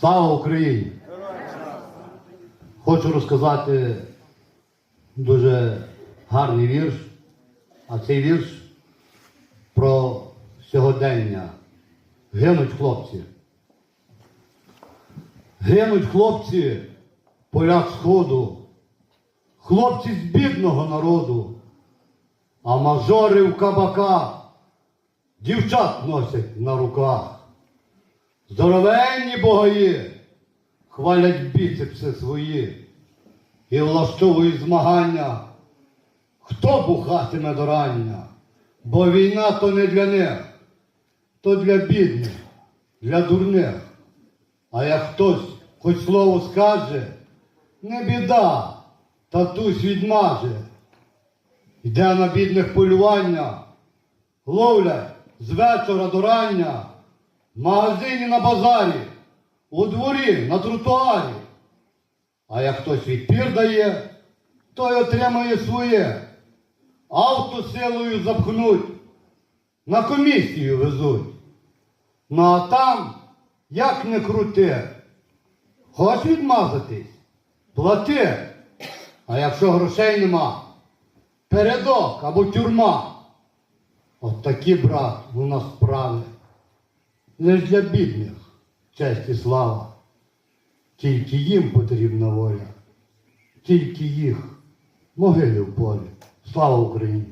Слава Україні! Хочу розказати дуже гарний вірш, а цей вірш про сьогодення. Гинуть хлопці. Гинуть хлопці поля сходу, хлопці з бідного народу, а мажори в кабаках дівчат носять на руках. Здоровенні богаї хвалять біцепси свої і влаштовують змагання. Хто бухатиме до рання? Бо війна то не для них, то для бідних, для дурних. А як хтось хоч слово скаже, не біда, татусь відмаже. Йде на бідних полювання, ловлять з вечора до рання, в магазині на базарі, у дворі, на тротуарі. А як хтось відпір дає, той отримає своє. Авто силою запхнуть, на комісію везуть. Ну а там, як не крути, хоч відмазатись, плати. А якщо грошей нема, передок або тюрма. От такі, брат, у нас справи. Лиш для бідних честь і слава. Тільки їм потрібна воля, тільки їх могилі в полі. Слава Україні!